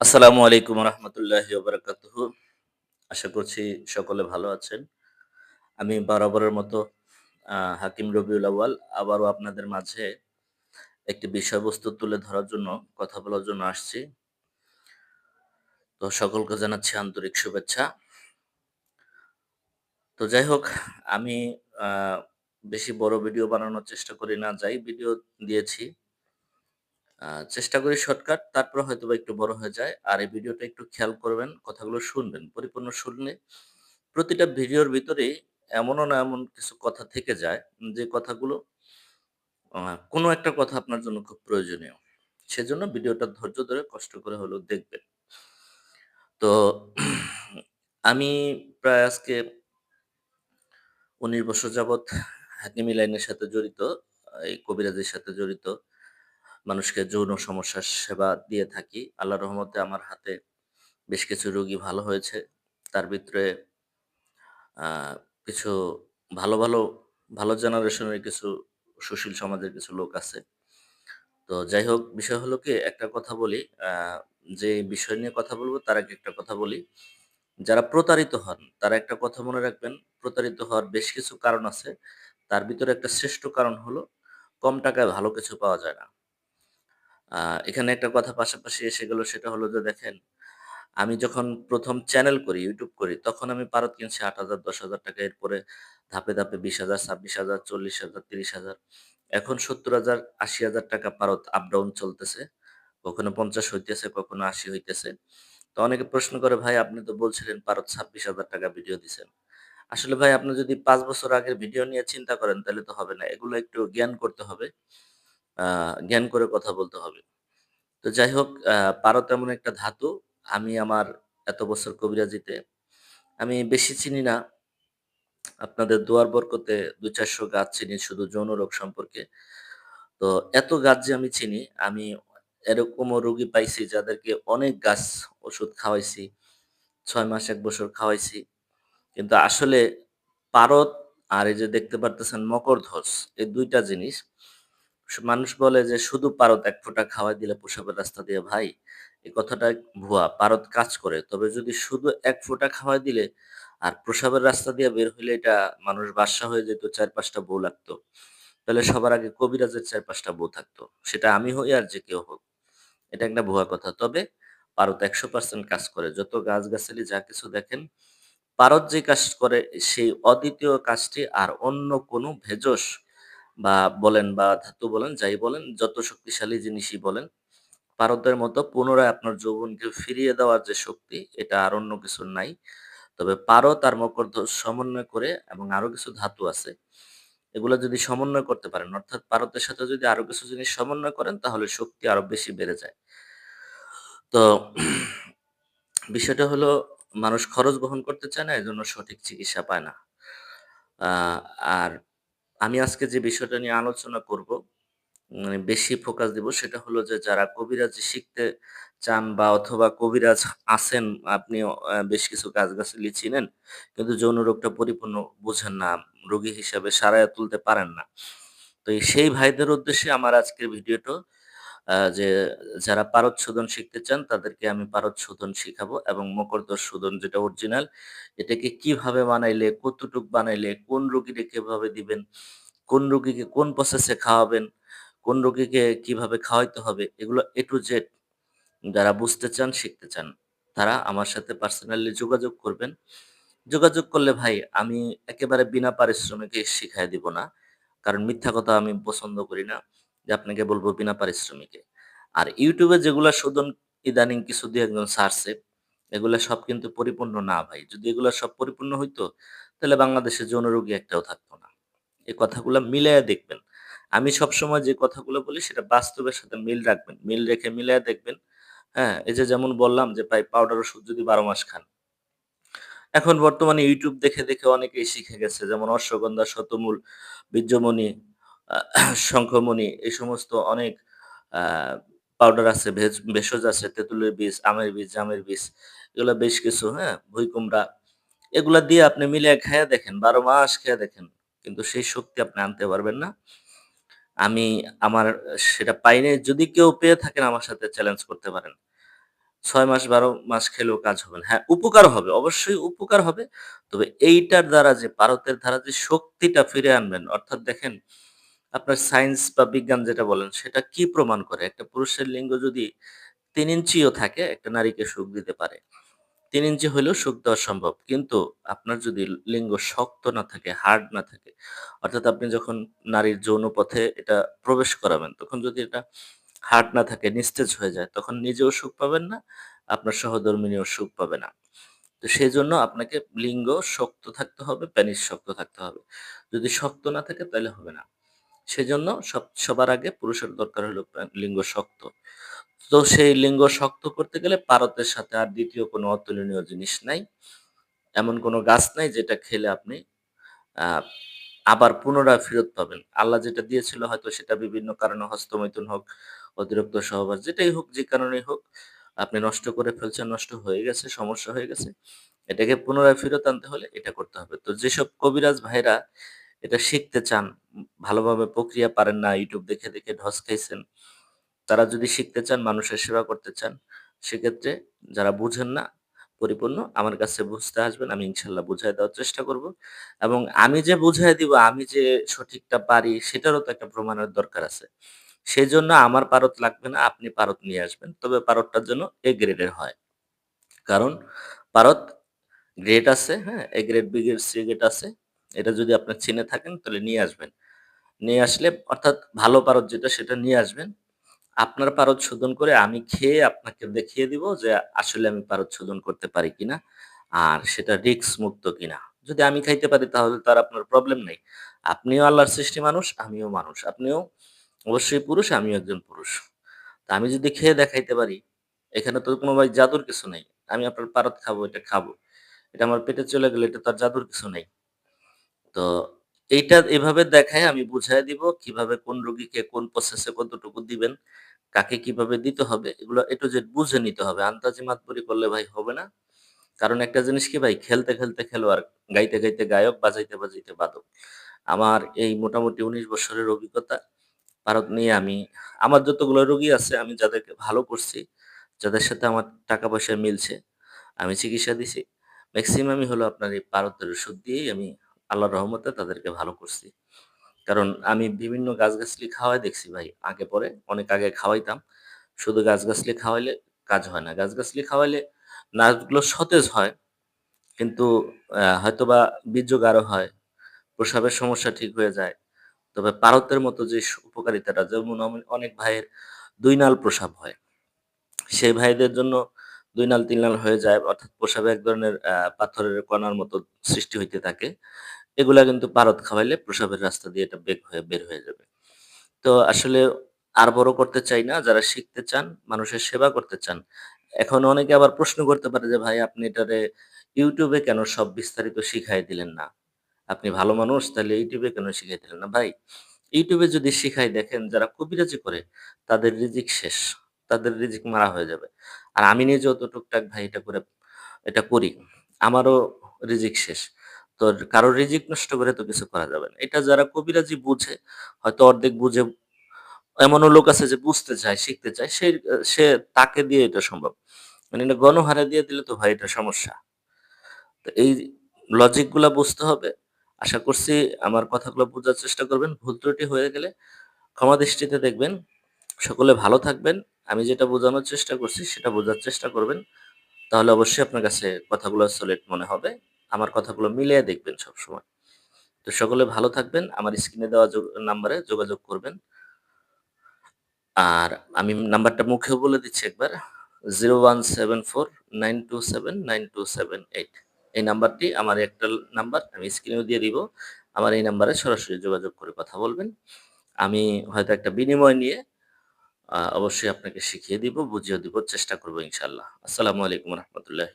আসসালামু আলাইকুম রহমতুল্লাহি ওবরাকাতুহু। আশা করছি সকলে ভালো আছেন। আমি বরাবরের মতো হাকিম রবিউল আউয়াল। আবারও আপনাদের মাঝে একটি বিষয়বস্তু তুলে ধরার জন্য, কথা বলার জন্য আসছি। তো সকলকে জানাচ্ছি আন্তরিক শুভেচ্ছা। তো যাই হোক, আমি বেশি বড় ভিডিও বানানোর চেষ্টা করি না। যাই ভিডিও দিয়েছি চেষ্টা করি শর্টকাট তারপর হয়তো একটু বড় হয়ে যায়। আর এই ভিডিওটা একটু খেয়াল করবেন, কথাগুলো শুনবেন, পরিপূর্ণ শুনলে প্রতিটা ভিডিওর ভিতরে এমনও না এমন কিছু কথা থেকে যায় যে কথাগুলো কোনো একটা কথা আপনার জন্য খুব প্রয়োজনীয়। সেজন্য ভিডিওটা ধৈর্য ধরে কষ্ট করে হলেও দেখবেন। তো আমি প্রায় আজকে উনিশ বছর যাবৎ হাকিমি লাইনের সাথে জড়িত, এই কবিরাজের সাথে জড়িত। মানুষকে যৌন সমস্যার সেবা দিয়ে থাকি। আল্লাহ রহমতে আমার হাতে বেশ কিছু রোগী ভালো হয়েছে। তার ভিতরে কিছু ভালো ভালো ভালো জেনারেশনের কিছু সুশীল সমাজের কিছু লোক আছে। তো যাই হোক, বিষয় হলো কি, একটা কথা বলি যে বিষয় নিয়ে কথা বলব তার আগে একটা কথা বলি। যারা প্রতারিত হন, তারা একটা কথা মনে রাখবেন, প্রতারিত হওয়ার বেশ কিছু কারণ আছে। তার ভিতরে একটা শ্রেষ্ঠ কারণ হলো, কম টাকায় ভালো কিছু পাওয়া যায় না। এখানে একটা কথা পাশাপাশি এসে গেল সেটা হলো যে দেখেন, আমি যখন প্রথম চ্যানেল করি ইউটিউব করি, তখন আমি পারত কিনছি আট হাজার, দশ হাজার টাকা, এরপরে ধাপে ধাপে বিশ হাজার, ছাব্বিশ হাজার, চল্লিশ হাজার, তিরিশ হাজার। এখন সত্তর হাজার, আশি হাজার টাকা পারত আপ ডাউন চলতেছে, কখনো পঞ্চাশ হইতেছে, কখনো আশি হইতেছে। তো অনেকে প্রশ্ন করে, ভাই, আপনি তো বলছিলেন পারত ছাব্বিশ হাজার টাকা ভিডিও দিছেন। আসলে ভাই, আপনি যদি পাঁচ বছর আগের ভিডিও নিয়ে চিন্তা করেন, তাহলে তো হবে না, এগুলো একটু জ্ঞান করতে হবে। জ্ঞান করে কথা বলতে হবে। তো যাই হোক আহ পারত এমন একটা ধাতু। আমি আমার এত বছর কবিরাজিতে, আমি বেশি চিনি না। আপনাদের দুয়ার বরকতে দু চারশো গাছ চিনি, শুধু যৌন রোগ সম্পর্কে। তো এত গাছ যে আমি চিনি, আমি এরকমও রোগী পাইছি যাদেরকে অনেক গাছ ওষুধ খাওয়াইছি, ছয় মাস এক বছর খাওয়াইছি। কিন্তু আসলে পারদ আর এই যে দেখতে পারতেছেন মকরধ্বজ, এই দুইটা জিনিস মানুষ বলে যে, শুধু পারত এক ফোঁটা খাওয়াই দিলে প্রসাবের রাস্তা দিয়ে ভাই। এই কথাটা ভুয়া পারত কাজ করে। তবে যদি শুধু এক ফোঁটা খাওয়াই দিলে আর প্রসাবের রাস্তা দিয়ে বের হইলে এটা মানুষ বাসা হয়ে যেত, চার পাঁচটা বউ লাগতো। তাহলে সবার আগে কবিরাজের চার পাঁচটা বউ থাকতো। সেটা আমি হই আর যে কেউ হোক। এটা একটা ভুয়া কথা। তবে পারত একশো পার্সেন্ট কাজ করে। যত গাছগাছালি যা কিছু দেখেন, পারদ যে কাজ করে, সেই অদ্বিতীয় কাজটি আর অন্য কোনো ভেষজ বা বলেন বা ধাতু বলেন, যাই বলেন, যত শক্তিশালী জিনিসই বলেন, পারদের মতো পুনরায় আপনার যৌবনকে ফিরিয়ে দেওয়ার যে শক্তি, এটা আর অন্য কিছু নাই। তবে পারদ আর মকরধ্বজ সমন্বয় করে এবং আরও কিছু ধাতু আছে, এগুলো যদি সমন্বয় করতে পারেন, অর্থাৎ পারদের সাথে যদি আরও কিছু জিনিস সমন্বয় করেন, তাহলে শক্তি আরও বেশি বেড়ে যায়। তো বিষয়টা হলো, মানুষ খরচ বহন করতে চায় না, এজন্য সঠিক চিকিৎসা পায় না। আর আমি আজকে যে বিষয়টা নিয়ে আলোচনা করব মানে বেশি ফোকাস দিব সেটা হলো যে যারা কবিরাজ শিখতে চান বা অথবা কবিরাজ আছেন, আপনি বেশ কিছু গাছগাছালি চিনেন, কিন্তু যৌন রোগটা পরিপূর্ণ বোঝেন না, রোগী হিসাবে সারায় তুলতে পারেন না। তো সেই ভাইদের উদ্দেশ্যে আমার আজকের ভিডিওটা যে যারা পারদ শোধন শিখতে চান, তাদেরকে আমি পারদ শোধন শিখাবো এবং মকরদোষ শোধন যেটা অরিজিনাল এটাকে কীভাবে বানাইলে, কতটুক বানাইলে, কোন রোগীকে কীভাবে দিবেন, কোন রোগীকে কোন প্রসেসে খাওয়াবেন, কোন রোগীকে কীভাবে খাওয়াইতে হবে, এগুলো এ টু জেড যারা বুঝতে চান, শিখতে চান, তারা আমার সাথে পার্সোনালি যোগাযোগ করবেন। যোগাযোগ করলে ভাই, আমি একেবারে বিনা পারিশ্রমিকে শিখাই দিব না, কারণ মিথ্যা কথা আমি পছন্দ করি না। যে আপনাকে বলব বিনা পারিশ্রমিকে। আর ইউটিউবে যেগুলা শোধন ইদানিং কিছু দিয়ে একজন সারছে এগুলা সব কিন্তু পরিপূর্ণ না ভাই। যদি এগুলা সব পরিপূর্ণ হইতো, তাহলে বাংলাদেশে যৌন রোগী একটাও থাকতো না। এই কথাগুলো মিলাইয়া দেখবেন। আমি সবসময় যে কথাগুলো বলি, সেটা বাস্তবের সাথে মিল রাখবেন। মিল রেখে মিলাইয়া দেখবেন। হ্যাঁ এই যে যেমন বললাম যে ভাই পাউডার ওষুধ যদি বারো মাস খান। এখন বর্তমানে ইউটিউব দেখে দেখে অনেকেই শিখে গেছে। যেমন অশ্বগন্ধা, শতমূল, বীর্যমণি শঙ্খমণি, এই সমস্ত অনেক পাউডার আছে, ভেজ, ভেষজ আছে, তেঁতুলের বীজ, আমের বীজ, জামের বীজ, এগুলো বেশ কিছু হ্যাঁ ভুই কুমড়া এগুলা দিয়ে আপনি মিলিয়ে খেয়ে দেখেন, বারো মাস খেয়ে দেখেন, কিন্তু সেই শক্তি আপনি আনতে পারবেন না। আমি আমার সেটা পাইনি, যদি কেউ পেয়ে থাকেন আমার সাথে চ্যালেঞ্জ করতে পারেন। ছয় মাস, বারো মাস খেলেও কাজ হবে না। হ্যাঁ উপকার হবে, অবশ্যই উপকার হবে, তবে এইটার দ্বারা যে পারতের দ্বারা যে শক্তিটা ফিরে আনবেন, অর্থাৎ দেখেন আপনার সায়েন্স বা বিজ্ঞান যেটা বলেন, সেটা কি প্রমাণ করে? একটা পুরুষের লিঙ্গ যদি তিন ইঞ্চিও থাকে, একটা নারীকে সুখ দিতে পারে। তিন ইঞ্চি হলেও সুখ দেওয়া সম্ভব। কিন্তু আপনার যদি লিঙ্গ শক্ত না থাকে হার্ড না থাকে, অর্থাৎ আপনি যখন নারীর যৌন পথে এটা প্রবেশ করাবেন, তখন যদি এটা হার্ড না থাকে, নিস্তেজ হয়ে যায়, তখন নিজেও সুখ পাবেন না, আপনার সহধর্মিনীও সুখ পাবে না। তো সেই জন্য আপনাকে লিঙ্গ শক্ত থাকতে হবে প্যানিস শক্ত থাকতে হবে। যদি শক্ত না থাকে, তাহলে হবে না। সেজন্য সব, সবার আগে পুরুষের দরকার হলো লিঙ্গ শক্ত। তো সেই লিঙ্গ শক্ত করতে গেলে পারতের সাথে আর দ্বিতীয় কোনো অতুলনীয় জিনিস নাই। এমন কোনো গাছ নাই যেটা খেলে আপনি আবার পুনরায় ফেরত পাবেন। আল্লাহ যেটা দিয়েছিল হয়তো সেটা বিভিন্ন কারণে হস্তমৈথুন হোক, অতিরিক্ত সহবাস, যেটাই হোক, যে কারণেই হোক, আপনি নষ্ট করে ফেলছেন, নষ্ট হয়ে গেছে, সমস্যা হয়ে গেছে, এটাকে পুনরায় ফেরত আনতে হলে এটা করতে হবে। তো যেসব কবিরাজ ভাইরা এটা শিখতে চান, ভালোভাবে প্রক্রিয়া পারেন না, ইউটিউব দেখে দেখে ঢস খাইছেন, তারা যদি শিখতে চান, মানুষের সেবা করতে চান, সেক্ষেত্রে যারা বুঝেন না, পরিপূর্ণ আমার কাছে বুঝতে আসবেন, আমি ইনশাল্লাহ বুঝাই দেওয়ার চেষ্টা করব। এবং আমি যে বুঝাই দিব, আমি যে সঠিকটা পারি, সেটারও তো একটা প্রমাণের দরকার আছে। সেই জন্য আমার পারত লাগবে না, আপনি পারত নিয়ে আসবেন, তবে পারতটার জন্য এ গ্রেডের হয়। কারণ পারত গ্রেড আছে হ্যাঁ A grade B grade C grade আছে এটা যদি আপনার চিনে থাকেন, তাহলে নিয়ে আসবেন। নিয়ে আসলে অর্থাৎ ভালো পারদ যেটা, সেটা নিয়ে আসবেন। আপনার পারদ শোধন করে আমি খেয়ে আপনাকে দেখিয়ে দিব যে আসলে আমি পারদ শোধন করতে পারি কিনা আর সেটা রিস্ক মুক্ত কিনা। যদি আমি খাইতে পারি, তাহলে তার আপনার প্রবলেম নেই। আপনিও আল্লাহর সৃষ্টি মানুষ, আমিও মানুষ। আপনিও অবশ্যই পুরুষ, আমিও একজন পুরুষ। তা আমি যদি খেয়ে দেখাইতে পারি, এখানে তো কোনো ভাই জাদুর কিছু নেই। আমি আপনার পারদ খাব, এটা খাব। এটা আমার পেটে চলে গেলে এটা তার জাদুর কিছু নেই। তো এইটা এভাবে দেখায়, আমি বুঝায় দিব কীভাবে কোন রোগীকে কোন প্রসেসে কতটুকু দিবেন, কাকে কীভাবে দিতে হবে, এগুলো এ টু জেড বুঝে নিতে হবে। আন্তাজি মাতবরি করলে ভাই হবে না। কারণ একটা জিনিস কি ভাই, খেলতে খেলতে খেলোয়াড়, গাইতে গাইতে গায়ক, বাজাইতে বাজাইতে বাদক। আমার এই মোটামুটি উনিশ বছরের অভিজ্ঞতা ভারত নিয়ে আমি, আমার যতগুলো রোগী আছে, আমি যাদেরকে ভালো করছি, যাদের সাথে আমার টাকা পয়সা মিলছে, আমি চিকিৎসা দিছি। ম্যাক্সিমামই হলো আপনার এই পারতের ওষুধ দিয়েই আমি আল্লাহর রহমতে তাদেরকে ভালো করছি। কারণ আমি বিভিন্ন গাছগাছলি খাওয়াই দেখছি ভাই। আগে পরে অনেক আগে খাওয়াইতাম। শুধু গাছগাছলি খাওয়াইলে কাজ হয় না। গাছগাছলি খাওয়াইলে নার্ভগুলো সতেজ হয়, কিন্তু হয়তোবা বীর্য গাঢ় হয়, প্রসাবের সমস্যা ঠিক হয়ে যায়। তবে পারতের মতো যে উপকারিতাটা, যেমন অনেক ভাইয়ের দুই নাল প্রসাব হয়। সেই ভাইদের জন্য দুই নাল, তিন নাল হয়ে যায়, অর্থাৎ প্রসাবে এক ধরনের পাথরের কণার মতো সৃষ্টি হইতে থাকে। এগুলা কিন্তু পারদ খাওয়াইলে প্রস্রাবের রাস্তা দিয়ে এটা বের হয়ে বের হয়ে যাবে। তো আসলে আর বড় করতে চাই না, যারা শিখতে চান, মানুষের সেবা করতে চান, এখন অনেকে আবার প্রশ্ন করতে পারে যে, ভাই, আপনি এটারে ইউটিউবে কেন সব বিস্তারিত শিখাই দিলেন না? আপনি ভালো মানুষ, তাহলে ইউটিউবে কেন শিখাই দিলেন না? ভাই, ইউটিউবে যদি শিখাই দেখেন, যারা কবিরাজি করে, তাদের রিজিক শেষ, তাদের রিজিক মারা হয়ে যাবে। আর আমি নিজেও তো টুকটাক ভাই এটা করে, এটা করি। আমারও রিজিক শেষ। তো কারোর রিজিক নষ্ট করে তো কিছু করা যাবে না। এটা যারা কবিরাজি বুঝে, হয়তো অর্ধেক বুঝে, এমনও লোক আছে যে বুঝতে চায়, শিখতে চায় সে সে তাকে দিয়ে এটা সম্ভব। মানে এটা গণহারে দিয়ে দিলে তো ভাই এটা সমস্যা। তো এই লজিকগুলা বুঝতে হবে। আশা করছি আমার কথাগুলো বোঝার চেষ্টা করবেন। ভুল ত্রুটি হয়ে গেলে ক্ষমা দৃষ্টিতে দেখবেন। সকলে ভালো থাকবেন। আমি যেটা বোঝানোর চেষ্টা করছি, সেটা বোঝার চেষ্টা করবেন। তাহলে অবশ্যই আপনার কাছে কথাগুলো সলিড মনে হবে। আমার কথাগুলো মিলিয়ে দেখবেন সবসময়। তো সকলে ভালো থাকবেন। আমার স্ক্রিনে দেওয়া নাম্বারে যোগাযোগ করবেন। আর আমি নাম্বারটা মুখেও বলে দিচ্ছি একবার। Zero one seven four nine two seven nine two seven eight এই নাম্বারটি আমার একটা নাম্বার আমি স্ক্রিনেও দিয়ে দিব। আমার এই নাম্বারে সরাসরি যোগাযোগ করে কথা বলবেন। আমি হয়তো একটা বিনিময় নিয়ে অবশ্যই আপনাকে শিখিয়ে দিব বুঝিয়ে দিব চেষ্টা করব ইনশাল্লাহ আসসালামু আলাইকুম রহমতুল্লাহ